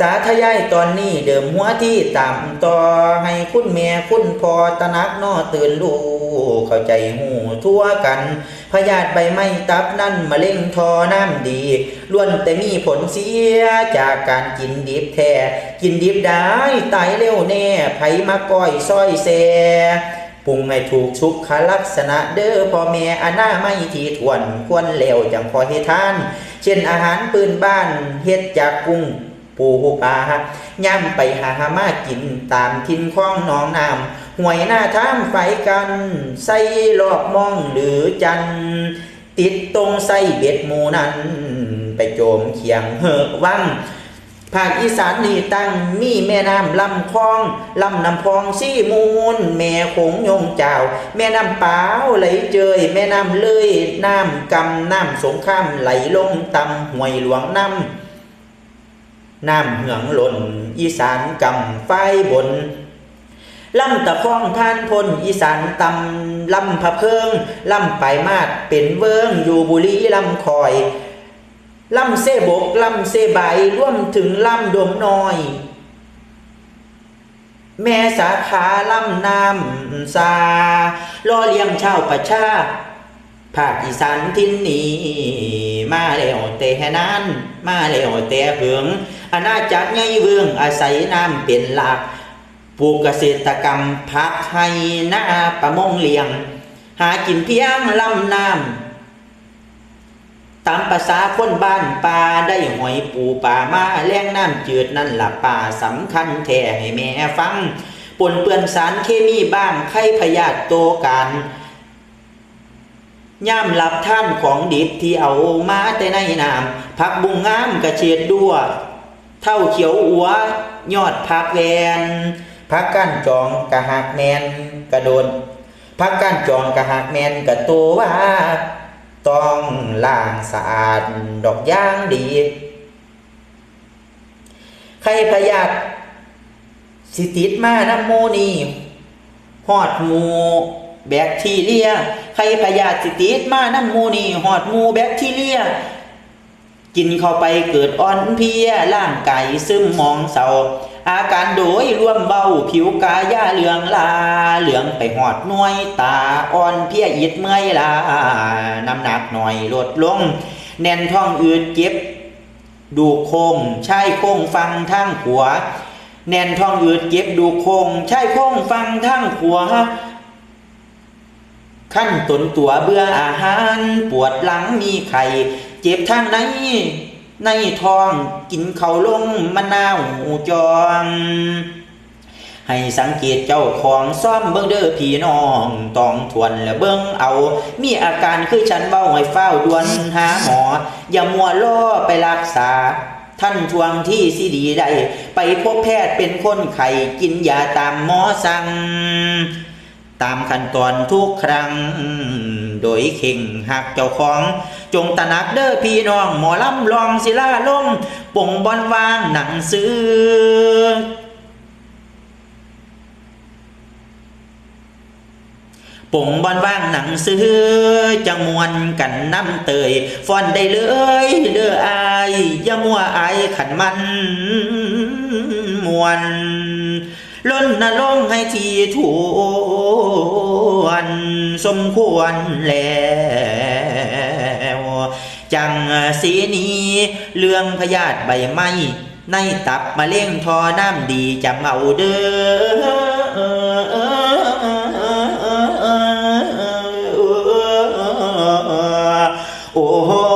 สาธยายตอนนี้เดิมหัวที่ตามต่อให้คุณแม่คุณพอตระหนักนอตื่นรู้เข้าใจหูทั่วกัน พยาธิใบไม้ตับนั่นมะเร็งทอน้ำดีล้วนแต่มีผลเสียจากการกินดิบแท้กินดิบได้ตายเร็วแน่ไผมาก้อยซ้อยแซปรุงให้ถูกชุกขลักษณะเด้อพ่อแม่อาณาไม่ทีทวนควรแล้วจังพอให้ท่าน เช่นอาหารปืนบ้านเฮ็ดจากกุ้ง ปูปลาย่ำไปหามากินตามทินคล้องหนองน้ำห่วยหน้าท่ามไฟกัน ใส่ลอกมองหรือจัน ติดตรงใส่เบ็ดหมูนั้น ไปโจมเขียงเหือกวังภาคอีสานนี่ตั้งมีแม่น้ำลำคลองลำน้ำพองซี่มูล แม่คงยงเจ้า แม่น้ำเปล่าไหลเจย แม่น้ำเลยน้ำกำน้ำสงข้ามไหลลงตำห่วยหลวงน้ำ น้ำเหืองหล่น อีสานกำไฟบนลำตะคองท่านพลอีสานตำลำพะเพิงลำไปมาดเป็นเวิงอยู่บุรีลำคอยลำเสบกลำเสใบร่วมถึงลำดมน้อย แม่สาขาลำน้ำซาล่อเลี้ยงชาวประชา ภาคอีสานทินนี้มาแล้วแต่นั้นมาแล้วแต่เหืองอาณาจักรใหญ่เวืองอาศัยน้ำเป็นหลักปลูกเกษตรกรรมพักให้หน้าประมงเลี้ยง หากินเพียงลำน้ำตามภาษาคนบ้านป่าได้หอยปูป่ามาแล้งน้ำจืดนั่นละป่าสำคัญแท้ให้แม่ฟังปนเปื้อนสารเคมีบ้างไข้พยาธิโตการ ย่ามหลับท่านของดิบที่เอามาแต่ในน้ำผักบุงงามกระเฉียดดัวเท่าเขียวอัวยอดผักแวนผักก้านจองกระหักแมนกระโดนผักก้านจองกระหักแมนกระตัวว่า ต้องล้างสะอาดดอกย่างดีใครพยาธิสิติดมาน้ำโมนีหอดหมู แบคทีเรียใครพยาธิติดมาน้ำหมูนี่หอดหมูแบคทีเรีย กินเข้าไปเกิดอ่อนเพลียร่างกายซึมมองเศร้าอาการโดยร่วมเบาผิวกายาเหลืองลา เหลืองไปหอดน่วยตาอ่อนเพียอิดเมื่อยลาน้ำหนักหน่อยลดลง แน่นท้องอืดเจ็บ ดูโคงใช่โคงฟังทางขวแน่นท้องอืดเจ็บดูโคงใช่โคงฟังทางขวา ขั้นตนตัวเบื่ออาหาร ปวดหลังมีไข่ เจ็บทางใน ในท้องกินเขาลงมะนาวจองให้สังเกตเจ้าของซ่อมเบิ้งเด้อพี่น้องต้องทวนและเบิ้งเอา มีอาการคือฉันเบ้าให้เฝ้าด่วนหาหมอ อย่ามัวล่อไปรักษา ท่านทวงที่สิดีได้ไปพบแพทย์เป็นคนไข้กินยาตามหมอสั่ง ตามขั้นตอนทุกครั้ง โดยเข่งหักเจ้าของ จงตระหนักเด้อพี่น้อง หมอลำลองศิลาลงป่งบอลวางหนังสือป่งบอนว่างหนังซื้อจังมวนกันน้ำเตยฟอนได้เลยเด้ออายอย่ามัวอายขันมันมวน ล้นนลงให้ทีทวนสมควรแล้วจังสีนี้ เรื่องพยาธิใบไม้ในตับมะเร็งทอน้ำดีจำเอาเด้อโอ้ยนอ